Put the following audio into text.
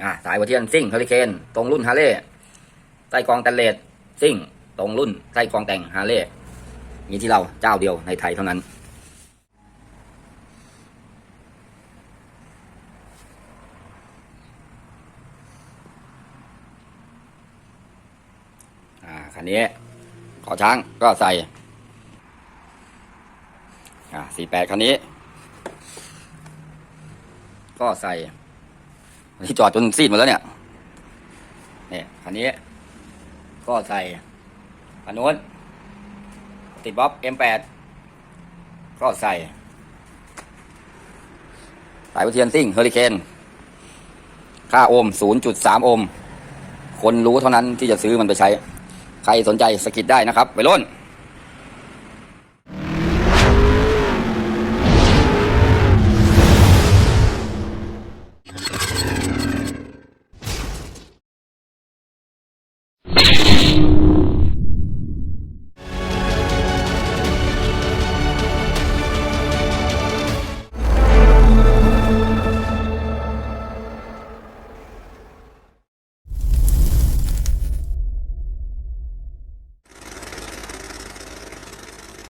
อ่าสายหัวเทียนซิ่งเฮอริเคนตรงรุ่นฮาร์เลย์ใต้กองแตนเลสซิ่งตรงรุ่นใต้กองแต่งฮาร์เลย์มีที่เราเจ้าเดียวในไทยเท่านั้นคันนี้ขอช้างก็ใส่สี่แปดคันนี้ ก็ใส่ ที่จอดจนซีดหมดแล้วเนี่ย เนี่ยคันนี้ ก็ใส่คันนู้นติดบ๊อบ M8 ก็ใส่สายวัเทียนซิ่งเฮอริเคนค่าโอห์ม0.3 โอห์ม คนรู้เท่านั้นที่จะซื้อมันไปใช้ ใครสนใจสกิดได้นะครับ ไปรุ่น